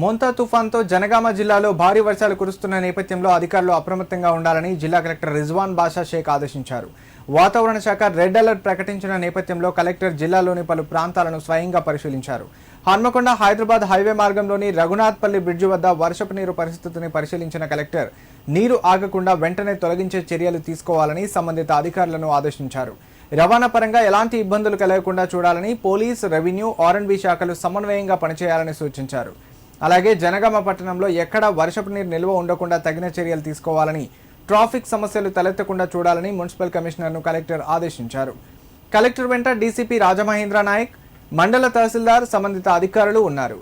మోంతా తుఫాన్తో జనగామ జిల్లాలో భారీ వర్షాలు కురుస్తున్న నేపథ్యంలో అధికారులు అప్రమత్తంగా ఉండాలని జిల్లా కలెక్టర్ రిజ్వాన్ బాషా షేక్ ఆదేశించారు. వాతావరణ శాఖ రెడ్ అలర్ట్ ప్రకటించిన నేపథ్యంలో కలెక్టర్ జిల్లాలోని పలు ప్రాంతాలను స్వయంగా పరిశీలించారు. హన్మకొండ హైదరాబాద్ హైవే మార్గంలోని రఘునాథ్పల్లి బ్రిడ్జి వద్ద వర్షపు నీరు పరిస్థితిని పరిశీలించిన కలెక్టర్ నీరు ఆగకుండా వెంటనే తొలగించే చర్యలు తీసుకోవాలని సంబంధిత అధికారులను ఆదేశించారు. రవాణా పరంగా ఎలాంటి ఇబ్బందులు కలగకుండా చూడాలని పోలీస్ రెవెన్యూ ఆర్ఎండ్బి శాఖలు సమన్వయంగా పనిచేయాలని సూచించారు. అలాగే జనగామ పట్టణంలో ఎక్కడా వర్షపు నీరు నిల్వ ఉండకుండా తగిన చర్యలు తీసుకోవాలని ట్రాఫిక్ సమస్యలు తలెత్తకుండా చూడాలని మున్సిపల్ కమిషనర్ను కలెక్టర్ ఆదేశించారు. కలెక్టర్ వెంట డీసీపీ రాజమహేంద్ర నాయక్ మండల తహసీల్దార్ సంబంధిత అధికారులు ఉన్నారు.